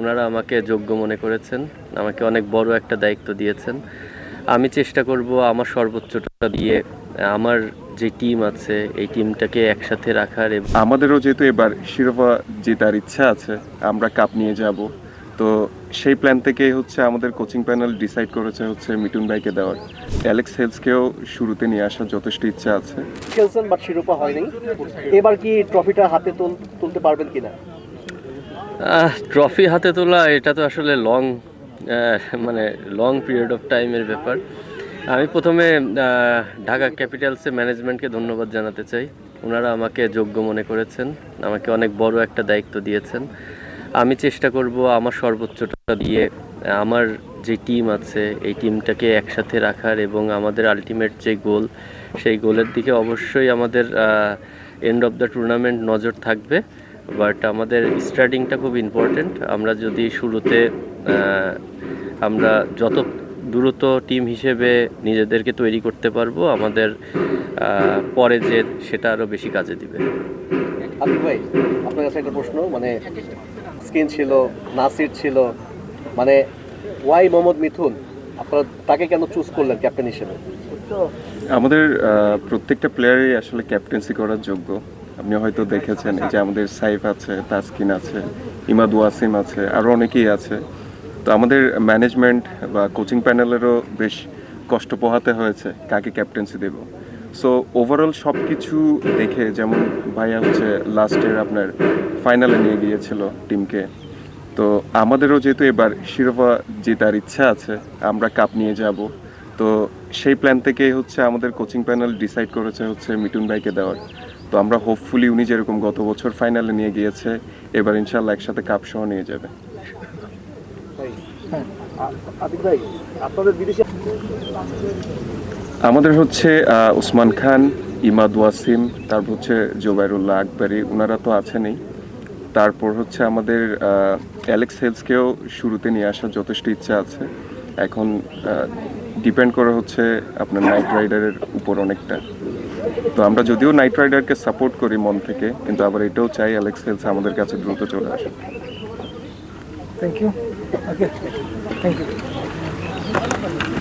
ওনারা আমাকে যোগ্য মনে করেছেন আমাকে অনেক বড় একটা দায়িত্ব দিয়েছেন। আমি চেষ্টা করব আমার সর্বোচ্চটা দিয়ে আমার যে টিম আছে এই টিমটাকে একসাথে রাখার এবং আমাদেরও যেহেতু এবার শিরোপা জেতার ইচ্ছা আছে আমরা কাপ নিয়ে যাব। তো সেই প্ল্যান থেকেই হচ্ছে আমাদের কোচিং প্যানেল ডিসাইড করেছে হচ্ছে মিটুন ভাইকে দেওয়ার। অ্যালেক্স হেলসকেও শুরুতে নিয়ে আসার যথেষ্ট ইচ্ছা আছে। খেলছেন বাট শিরোপা হয়নি। এবার কি ট্রফিটা হাতে তুলতে পারবেন কিনা? ট্রফি হাতে তোলা, এটা তো আসলে লং মানে লং পিরিয়ড অফ টাইমের ব্যাপার। আমি প্রথমে ঢাকা ক্যাপিটালসের ম্যানেজমেন্টকে ধন্যবাদ জানাতে চাই। ওনারা আমাকে যোগ্য মনে করেছেন, আমাকে অনেক বড় একটা দায়িত্ব দিয়েছেন। আমি চেষ্টা করব আমার সর্বোচ্চটা দিয়ে, আমার যে টিম আছে, এই টিমটাকে একসাথে রাখার এবং আমাদের আলটিমেট যে গোল সেই গোলের দিকে অবশ্যই আমাদের এন্ড অফ দ্য টুর্নামেন্ট নজর থাকবে। বাট আমাদের স্টার্টিংটা খুব ইম্পর্টেন্ট আমরা যদি শুরুতে আমরা যত দ্রুত টিম হিসেবে নিজেদেরকে তৈরি করতে পারব আমাদের পরে যে সেটা আরও বেশি কাজে দিবে। আতিক ভাই আপনার কাছে একটা প্রশ্ন মানে স্কিন ছিল নাসির ছিল মানে ওয়াই মোহাম্মদ মিথুন? আপনারা তাকে কেন চুজ করলেন ক্যাপ্টেন হিসেবে? আমাদের প্রত্যেকটা প্লেয়ারই আসলে ক্যাপ্টেন্সি করার যোগ্য। আপনি হয়তো দেখেছেন, এই যে আমাদের সাইফ আছে, তাসকিন আছে, ইমাদ ওয়াসিম আছে আরও অনেকেই আছে। তো আমাদের ম্যানেজমেন্ট বা কোচিং প্যানেলেরও বেশ কষ্ট পোহাতে হয়েছে, কাকে ক্যাপ্টেন্সি দেব। সো ওভারঅল সব কিছু দেখে, যেমন ভাইয়া হচ্ছে লাস্টের আপনার ফাইনালে নিয়ে গিয়েছিল টিমকে তো আমাদেরও যেহেতু এবার শিরোপা জেতার ইচ্ছা আছে, আমরা কাপ নিয়ে যাব। তো সেই প্ল্যান থেকেই হচ্ছে আমাদের কোচিং প্যানেল ডিসাইড করেছে হচ্ছে মিটুন ভাইকে দেওয়ার। তো আমরা হোপফুলি উনি যেরকম গত বছর ফাইনালে নিয়ে গিয়েছে এবার ইনশাল্লাহ একসাথে কাপ সহ নিয়ে যাবে। আমাদের হচ্ছে ওসমান খান ইমাদ ওয়াসিম তারপর হচ্ছে জোবাইরুল্লাহ আকবরী ওনারা তো আছেনই। তারপর হচ্ছে আমাদের অ্যালেক্স হেলসকেও শুরুতে নিয়ে আসার যথেষ্ট ইচ্ছা আছে। এখন ডিপেন্ড করে হচ্ছে আপনার নাইট রাইডারের উপর অনেকটা। তো আমরা যদিও নাইট রাইডারকে সাপোর্ট করি মন থেকে, কিন্তু আবার এটাও চাই অ্যালেক্স হেলস আমাদের কাছে দ্রুত চলে আসে thank you okay thank you.